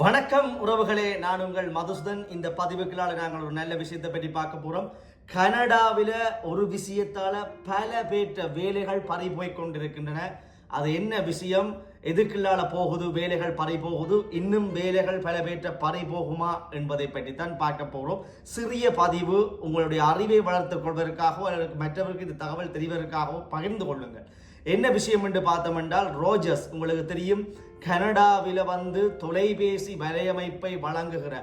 வணக்கம் உறவுகளே நான் உங்கள் மதுசுதன். இந்த பதிவுகளால் நாங்கள் ஒரு நல்ல விஷயத்தை பற்றி பார்க்க போகிறோம் கனடாவில் ஒரு விஷயத்தால் பல பேற்ற வேலைகள் பறி போய் கொண்டிருக்கின்றன. அது என்ன விஷயம்? எதுக்குள்ளால போகுது? வேலைகள் பறை போகுது. இன்னும் வேலைகள் பல பேற்ற பறி போகுமா என்பதை பற்றி தான் பார்க்க போகிறோம் சிறிய பதிவு உங்களுடைய அறிவை வளர்த்துக் கொள்வதற்காகவோ அல்லது மற்றவருக்கு இந்த தகவல் தெரிவதற்காகவோ பகிர்ந்து கொள்ளுங்கள். என்ன விஷயம் என்று பார்த்தோம் என்றால் ரோஜர்ஸ். உங்களுக்கு தெரியும் கனடாவில் வந்து தொலைபேசி வலையமைப்பை வழங்குகிற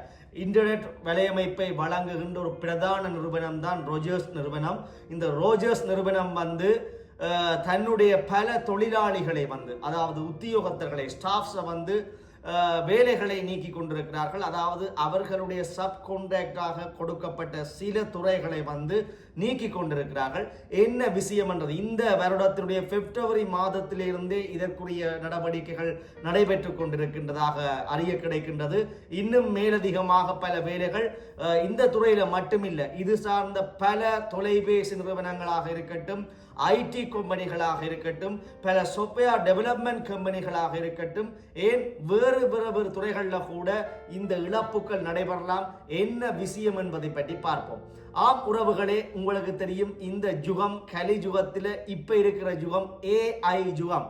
இன்டர்நெட் வலையமைப்பை வழங்குகின்ற ஒரு பிரதான நிறுவனம் தான் ரோஜர்ஸ் நிறுவனம். இந்த ரோஜர்ஸ் நிறுவனம் வந்து தன்னுடைய பல தொழிலாளிகளை வந்து அதாவது உத்தியோகத்தர்களை ஸ்டாஃப்ஸை வந்து வேலைகளை நீக்கி கொண்டிருக்கிறார்கள். அதாவது அவர்களுடைய சப் கான்ட்ராக்டாக கொடுக்கப்பட்ட சில துறைகளை வந்து நீக்கி கொண்டிருக்கிறார்கள். என்ன விஷயம் என்றது? இந்த வருடத்தினுடைய பிப்ரவரி மாதத்திலிருந்தே இதற்குரிய நடவடிக்கைகள் நடைபெற்று கொண்டிருக்கின்றதாக அறிய கிடைக்கின்றது. இன்னும் மேலதிகமாக பல வேலைகள் இந்த துறையில் மட்டுமில்லை இது சார்ந்த பல தொலைபேசி நிறுவனங்களாக இருக்கட்டும் ஐடி கம்பெனிகளாக இருக்கட்டும் பல சாஃப்ட்வேர் டெவலப்மெண்ட் கம்பெனிகளாக இருக்கட்டும் ஏன் வேறு வேறு வேறு துறைகளில் கூட இந்த இழப்புகள் நடைபெறலாம் என்ன விஷயம் என்பதை பற்றி பார்ப்போம். ஆம் உறவுகளே உங்களுக்கு தெரியும் இந்த யுகம் கலி யுகத்தில் இப்போ இருக்கிற யுகம் ஏஐ யுகம்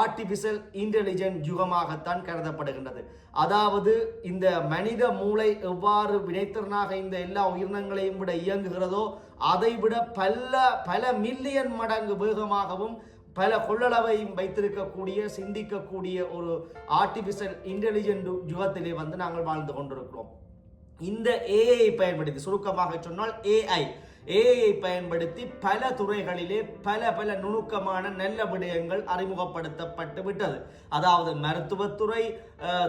ஆர்டிபிஷியல் இன்டெலிஜென்ட் யுகமாகத்தான் கருதப்படுகின்றது. அதாவது இந்த மனித மூளை எவ்வாறு வினைத்திறனாக இந்த எல்லா உயிரினங்களையும் விட இயங்குகிறதோ அதை விட பல பல மில்லியன் மடங்கு வேகமாகவும் பல கொள்ளளவையும் வைத்திருக்கக்கூடிய சிந்திக்கக்கூடிய ஒரு ஆர்டிஃபிஷியல் இன்டெலிஜென்ட் யுகத்திலே வந்து நாங்கள் வாழ்ந்து கொண்டிருக்கிறோம். இந்த ஏஐ பயன்படுத்தி சுருக்கமாக சொன்னால் ஏஐ ஏஐ பயன்படுத்தி பல துறைகளிலே பல பல நுணுக்கமான நல்ல விடயங்கள் அறிமுகப்படுத்தப்பட்டு விட்டது. அதாவது மருத்துவத்துறை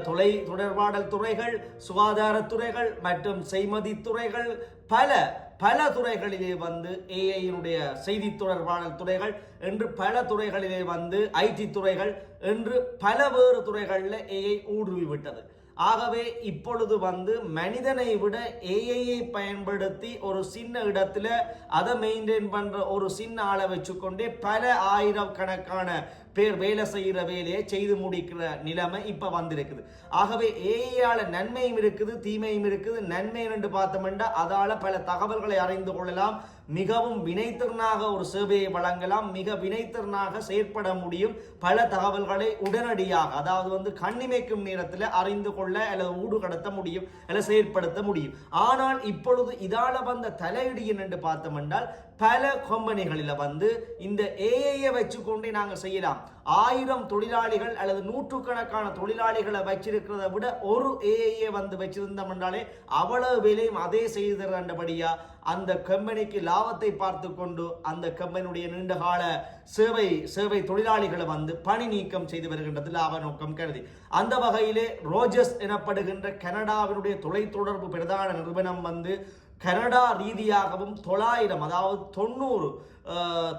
தொலை தொடர்பாடல் துறைகள் சுகாதாரத்துறைகள் மற்றும் செய்மதி துறைகள் பல பல துறைகளிலே வந்து ஏஐயினுடைய செய்தி தொடர்பாடல் துறைகள் என்று பல துறைகளிலே வந்து ஐடி துறைகள் என்று பல வேறு துறைகளில் ஏஐ ஊடுருவி விட்டது. ஆகவே இப்பொழுது வந்து மனிதனை விட ஏஐயை பயன்படுத்தி ஒரு சின்ன இடத்துல அதை மெயின்டைன் பண்ற ஒரு சின்ன ஆளை வச்சுக்கொண்டே பல ஆயிரம் கணக்கான பேர் வேலை செய்கிற வேலையை செய்து முடிக்கிற நிலைமை இப்ப வந்திருக்குது. ஆகவே ஏஐயால நன்மையும் இருக்குது தீமையும் இருக்குது. நன்மை என்று பார்த்தோம்னா அதால பல தகவல்களை அறிந்து கொள்ளலாம். மிகவும் வினைத்திறனாக ஒரு சேவையை வழங்கலாம் மிக வினைத்திறனாக செயற்பட முடியும். பல தகவல்களை உடனடியாக அதாவது வந்து கண்ணிமைக்கும் நேரத்தில் அறிந்து கொள்ள அல்லது ஊடுகடத்த முடியும் அல்லது செயற்படுத்த முடியும். ஆனால் இப்பொழுது இதால வந்த தலையீடு என்று பார்த்தோம் என்றால் பல கம்பெனிகளில் வந்து இந்த ஏஐயை வச்சுக்கொண்டே நாங்கள் செய்யலாம். ஆயிரம் தொழிலாளிகள் அல்லது நூற்றுக்கணக்கான தொழிலாளிகளை வச்சிருக்கிறத விட ஒரு ஏஐயை வந்து வச்சிருந்தோம் என்றாலே அவ்வளவு வேலையும் அதே செய்திருந்தபடியா அந்த கம்பெனிக்கு லாபத்தை பார்த்து கொண்டு அந்த கம்பெனியுடைய நீண்டகால சேவை சேவை தொழிலாளிகளை வந்து பணி நீக்கம் செய்து வருகின்றது லாப நோக்கம் கருதி. அந்த வகையிலே ரோஜஸ் எனப்படுகின்ற கனடாவினுடைய தொலைத்தொடர்பு பிரதான நிறுவனம் வந்து கனடா ரீதியாகவும் தொள்ளாயிரம் அதாவது தொண்ணூறு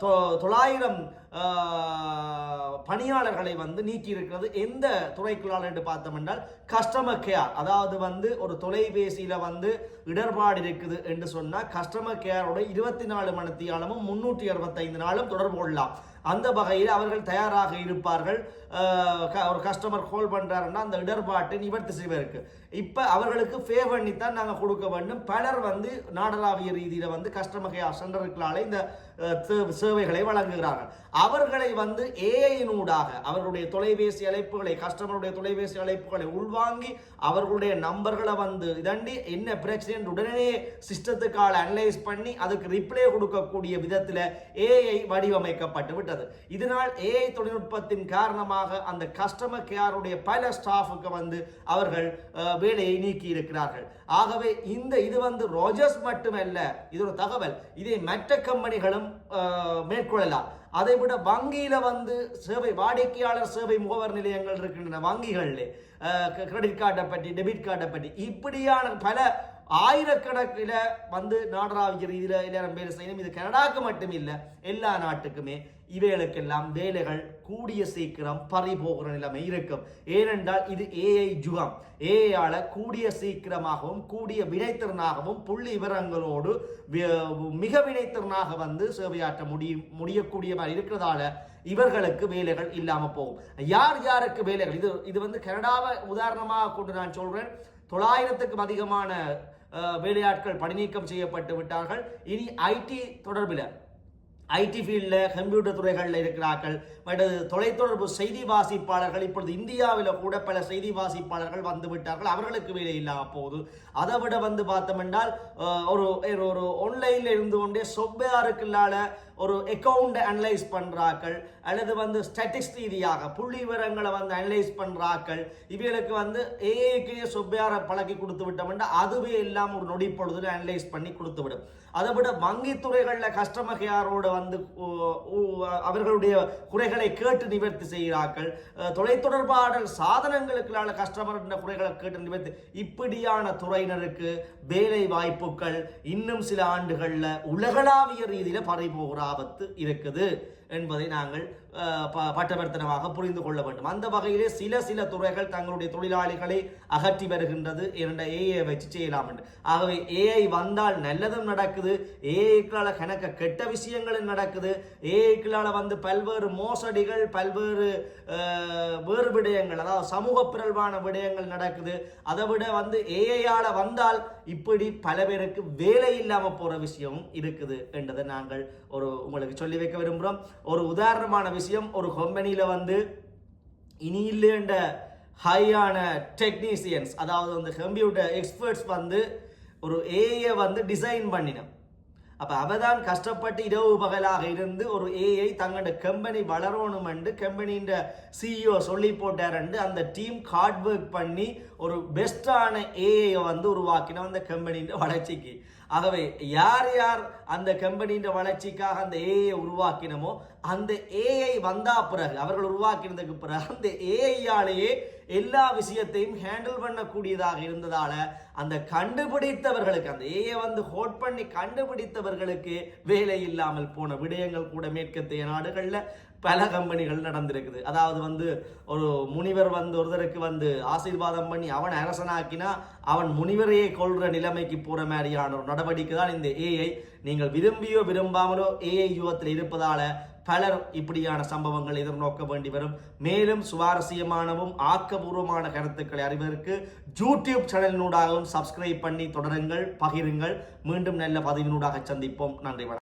தொ- தொள்ளாயிரம் பணியாளர்களை வந்து நீக்கி இருக்கிறது எந்த துறைக்குள்ளால் என்று பார்த்தோம் என்றால் கஸ்டமர் கேர் அதாவது வந்து ஒரு தொலைபேசியில் வந்து இடர்பாடு இருக்குது என்று சொன்னால் கஸ்டமர் கேரோட இருபத்தி நாலு மணித்தியாலமும் முன்னூற்றி அறுபத்தைந்து நாளும் தொடர்பு கொள்ளலாம். அந்த வகையில் அவர்கள் தயாராக இருப்பார்கள். ஒரு கஸ்டமர் கால் பண்றாருன்னா அந்த இடர்பாட்டை நிவர்த்தி செய்வதற்கு. இப்போ அவர்களுக்கு ஃபே பண்ணி தான் நாங்கள் கொடுக்க வேண்டும். பலர் வந்து நாடளாவிய ரீதியில் வந்து கஸ்டமர் கேர் சென்டருக்களால் இந்த சேவைகளை வழங்குகிறார்கள். அவர்களை வந்து ஏஐயினூடாக அவர்களுடைய தொலைபேசி அழைப்புகளை கஸ்டமருடைய தொலைபேசி அழைப்புகளை உள்வாங்கி அவர்களுடைய நம்பர்களை வந்து இதண்டி என்ன பிரச்சனை உடனே சிஸ்டத்துக்கால அனலைஸ் பண்ணி அதுக்கு ரிப்ளை கொடுக்கக்கூடிய விதத்தில் ஏஐ வடிவமைக்கப்பட்டு விட்டது இதனால் ஏஐ தொழில்நுட்பத்தின் காரணமாக அந்த கஸ்டமர் கேருடைய பல ஸ்டாஃபுக்கு வந்து அவர்கள் வேலையை நீக்கி இருக்கிறார்கள் ஆகவே இந்த இது வந்து ரோஜர்ஸ் மட்டுமல்ல இது ஒரு தகவல். இதை மற்ற கம்பெனிகளும் மேற்கொள்ளலாம். அதை விட வங்கியில வந்து சேவை வாடிக்கையாளர் சேவை முகவர் நிலையங்கள் இருக்கின்றன வங்கிகளில். கிரெடிட் கார்டை பற்றி டெபிட் கார்டை பற்றி. இப்படியான பல ஆயிரக்கணக்கில் வந்து நாடராவிய ரீதியில் எல்லாரும் பேர் செய்யணும். இது கனடாவுக்கு மட்டும் இல்லை எல்லா நாட்டுக்குமே. இவைகளுக்கெல்லாம் வேலைகள் கூடிய சீக்கிரம் பறி போகிற நிலைமை இருக்கும். ஏனென்றால் இது ஏஐ ஜுகம். ஏஐயால் கூடிய சீக்கிரமாகவும் கூடிய வினைத்திறனாகவும் புள்ளி விவரங்களோடு மிக வினைத்திறனாக வந்து சேவையாற்ற முடியும் முடியக்கூடிய மாதிரி இருக்கிறதால இவர்களுக்கு வேலைகள் இல்லாமல் போகும். யார் யாருக்கு வேலைகள்? இது இது வந்து கனடாவை உதாரணமாக கொண்டு நான் சொல்கிறேன் தொள்ளாயிரத்துக்கும் அதிகமான வேலையாட்கள் பணிநீக்கம் செய்யப்பட்டு விட்டார்கள். இனி ஐடி தொடர்பில். ஐடி ஃபீல்டில் கம்ப்யூட்டர் துறைகளில் இருக்கிறார்கள். மற்றது தொலைத்தொடர்பு செய்தி வாசிப்பாளர்கள் இப்பொழுது இந்தியாவில் கூட பல செய்தி வாசிப்பாளர்கள் வந்து விட்டார்கள். அவர்களுக்கு வேலை இல்லாமல் போகுது. அதை விட வந்து பார்த்தோம் என்றால் ஒரு ஒரு- ஆன்லைனில் இருந்து கொண்டே சொப்பேருக்குள்ளால ஒரு அக்கவுண்ட் அனலைஸ் பண்ணுறாக்கள் அல்லது வந்து ஸ்டாட்டிஸ்ட் ரீதியாக புள்ளி விவரங்களை வந்து அனலைஸ் பண்ணுறாக்கள் இவைகளுக்கு வந்து ஏஏக்கே சொப்பேரை பழக்கி கொடுத்து விட்டோம்னா அதுவே எல்லாம் ஒரு நொடி பொழுதுல அனலைஸ் பண்ணி கொடுத்து விடும். அதை விட வங்கித்துறைகளில் கஸ்டமர் கேரோட வந்து அவர்களுடைய குறைகளை கேட்டு நிவர்த்தி செய்கிறார்கள். தொலைத்தொடர்பாடல் சாதனங்களுக்குள்ளான கஸ்டமர் குறைகளை கேட்டு நிவர்த்தி இப்படியான துறையினருக்கு வேலை வாய்ப்புகள் இன்னும் சில ஆண்டுகளில் உலகளாவிய ரீதியில் பறி போகிறார் ஆபத்து இருக்குது என்பதை நாங்கள் பட்டவர்த்தனமாக புரிந்து கொள்ள வேண்டும். அந்த வகையிலே சில சில துறைகள் தங்களுடைய தொழிலாளிகளை அகற்றி வருகின்றது. என்ற ஏஐ வச்சு செய்யலாம் என்று. ஆகவே ஏஐ வந்தால் நல்லதும் நடக்குது. ஏஐக்களால் கணக்க கெட்ட விஷயங்களும் நடக்குது. ஏஐக்களால் வந்து பல்வேறு மோசடிகள் பல்வேறு வேறு விடயங்கள் அதாவது சமூக பிறழ்வான விடயங்கள் நடக்குது. அதை விட வந்து ஏஐயால் வந்தால் இப்படி பல பேருக்கு வேலை இல்லாமல் போகிற விஷயமும் இருக்குது என்றதை நாங்கள் ஒரு உங்களுக்கு சொல்லி வைக்க விரும்புகிறோம் ஒரு உதாரணமான விஷயம் ஒரு கம்பெனியில் வந்து இனி இல்லைன்ற ஹையான டெக்னீசியன்ஸ் அதாவது அந்த கம்ப்யூட்டர் எக்ஸ்பர்ட்ஸ் வந்து ஒரு ஏஐயை வந்து டிசைன் பண்ணினோம். அப்போ அவதான் கஷ்டப்பட்டு இரவு பகலாக இருந்து ஒரு ஏஐ தங்களோட கம்பெனி வளரணும் கம்பெனின்ற சிஇஓ சொல்லி போட்டாருண்டு அந்த டீம் ஹார்ட் ஒர்க் பண்ணி ஒரு பெஸ்டான ஏஐயை வந்து உருவாக்கினோம் அந்த கம்பெனின்ற வளர்ச்சிக்கு. ஆகவே யார் யார் அந்த கம்பெனின்ற வளர்ச்சிக்காக அந்த ஏஐ உருவாக்கினமோ அந்த ஏஐ வந்தா பிறகு அவர்கள் உருவாக்கினதுக்கு பிறகு அந்த ஏஐயாலேயே எல்லா விஷயத்தையும் ஹேண்டில் பண்ணக்கூடியதாக இருந்ததால அந்த கண்டுபிடித்தவர்களுக்கு அந்த ஏஐ வந்து ஹோட் பண்ணி கண்டுபிடித்தவர்களுக்கு வேலை இல்லாமல் போன விடயங்கள் கூட மேற்கத்திய நாடுகளில் பல கம்பெனிகள் நடந்திருக்குது. அதாவது வந்து ஒரு முனிவர் வந்து ஒருத்தருக்கு வந்து ஆசீர்வாதம் பண்ணி அவன் அரசனாக்கினா அவன் முனிவரையே கொள்ற நிலைமைக்கு போற மாதிரியான ஒரு நடவடிக்கை தான் இந்த ஏஐ நீங்கள் விரும்பியோ விரும்பாமலோ ஏஐ யுகத்தில் இருப்பதால பலர் இப்படியான சம்பவங்கள் எதிர்நோக்க வேண்டி வரும். மேலும் சுவாரஸ்யமானவும் ஆக்கபூர்வமான கருத்துக்களை அறிவதற்கு யூடியூப் சேனலினூடாகவும் சப்ஸ்கிரைப் பண்ணி தொடருங்கள் பகிருங்கள். மீண்டும் நல்ல பதிவினூடாக சந்திப்போம். நன்றி வணக்கம்.